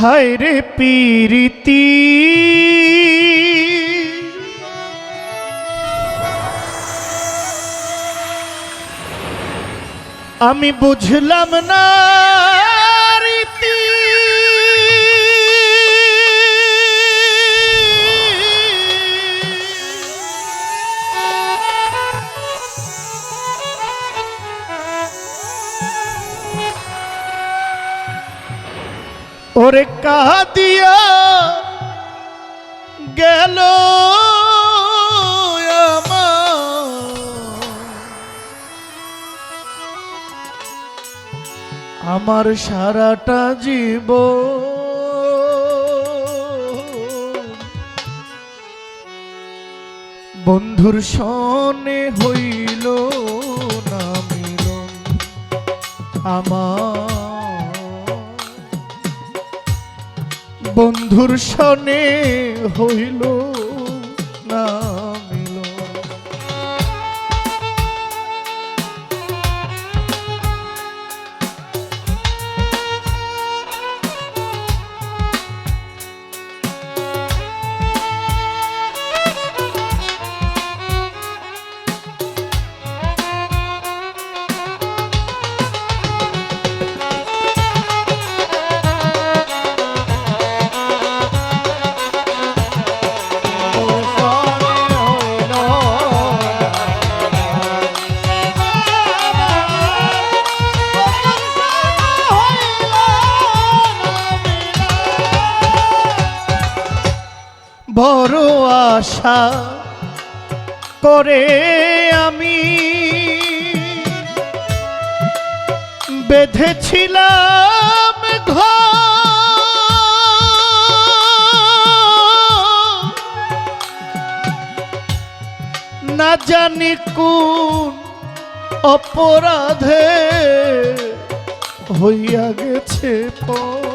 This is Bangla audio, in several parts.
হায় রে পীরিতি। আমি বুঝলাম না ওরে কাদিয়া গেল আমার। সারাটা জীব বন্ধুর সনে হইল না মিলন। আমার বন্ধুর সনে হইল আশা করে আমি বেঁধেছিলাম না জানি কোন অপরাধে হইয়া গেছে পর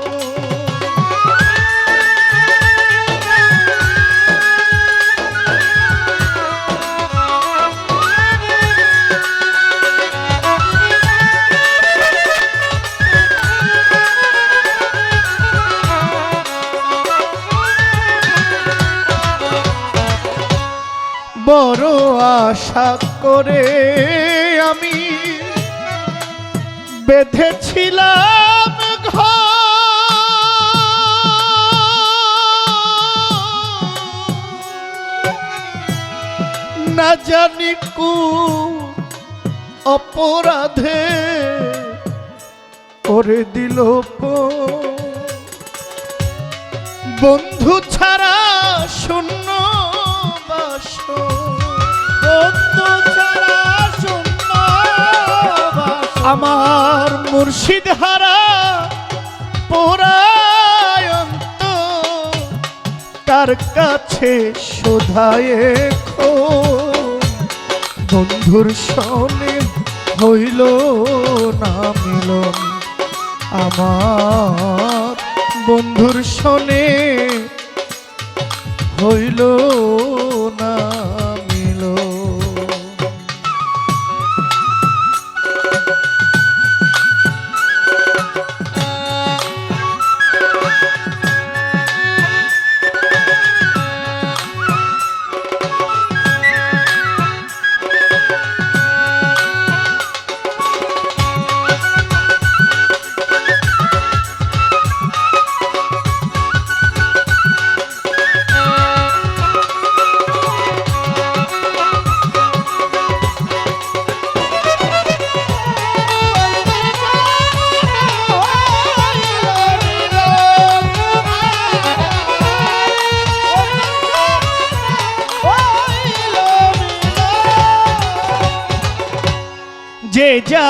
বড় আশা করে আমি বেঁধেছিলাম। না জানি কু অপরাধে করে দিল। বন্ধু ছাড়া শূন্য আমার মুর্শিদ হারা পোরায়ন্ত। তার কাছে শোধায় খো বন্ধুর সনে হইল না মিলন। আমার বন্ধুর সনে হইল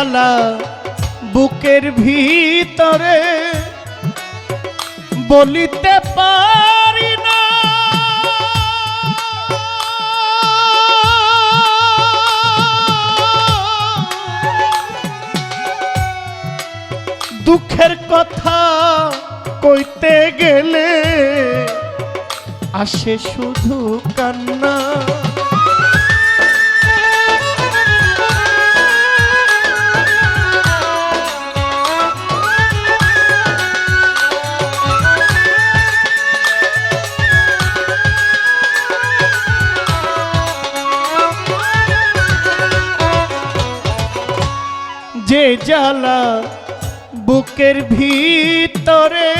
জ্বালা বুকের ভিতরে বলিতে পারি না। দুঃখের কথা কইতে গেলে আসে শুধু কান্না। জ্বালা বুকের ভিতরে।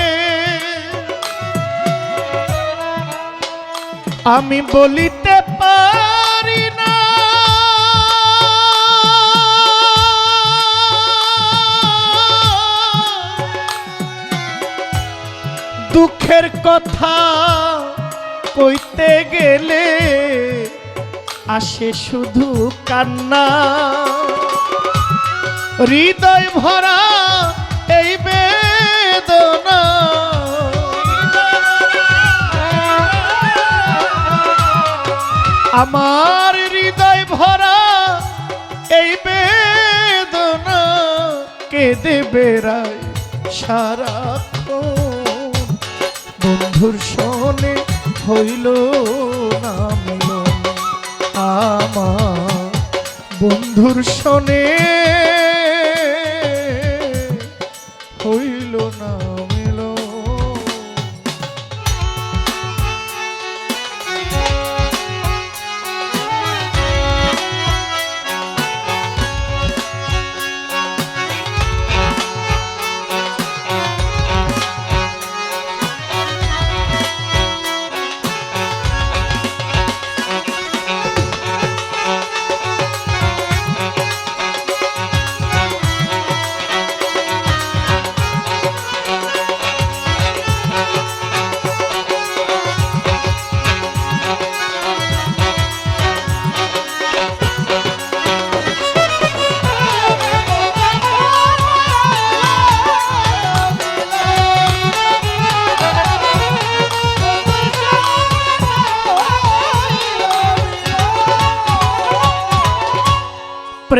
আমি বলিতে পারি না। দুঃখের কথা কইতে গেলে আসে শুধু কান্না। হৃদয় ভরা এই বেদনা। আমার হৃদয় ভরা এই বেদনা কেঁদে বেড়ায় সারা বন্ধুর সনে হইল আমার বন্ধুর সনে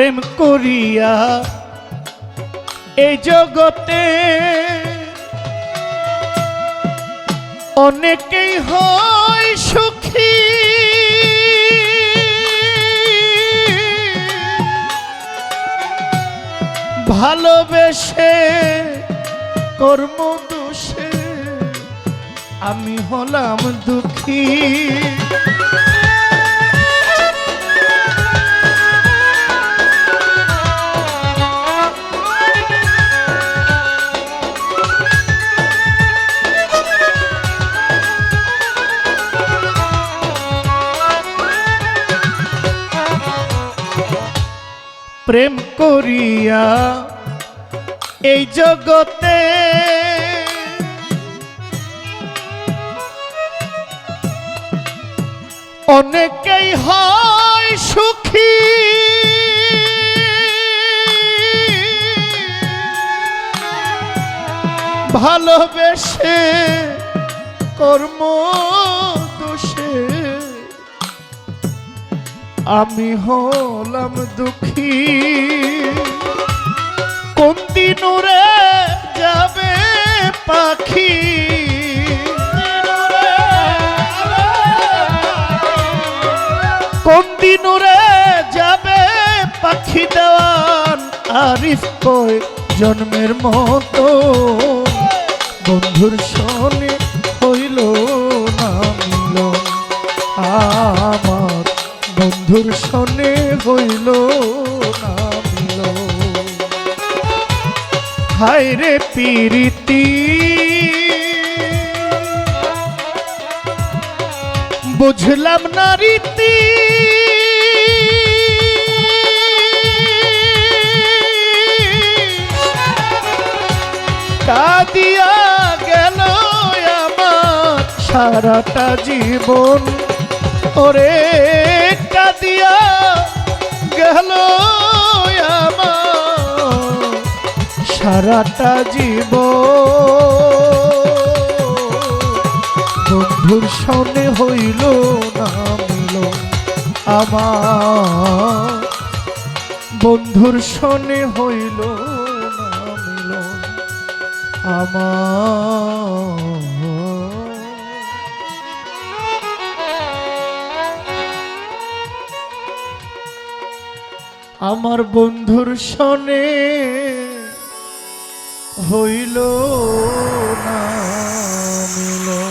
প্রেম করিয়া এই জগতে অনেকেই হয় সুখী। ভালোবেসে কর্ম দোষে আমি হলাম দুঃখী। প্রেম করিয়া এই জগতে অনেকেই হয় সুখী। ভালোবেসে কর্ম আমি হলাম দুঃখী। কোন দিনুরে যাবে পাখি? কোন দিনুরে যাবে পাখি দেওয়ান? আরিফ কই জন্মের মতো। বন্ধুর সনে বন্ধুর সনে হইল হায় রে পিরিতি। বুঝলাম না রীতি। কাদিয়া গেল আমার সারাটা জীবন। ওরে কাদিয়া গেল সারাটা জীব বন্ধুর সনে হইল না মিল আমার। বন্ধুর সনে হইল না মিল আমার। আমার বন্ধুর সনে হইল না মিলন।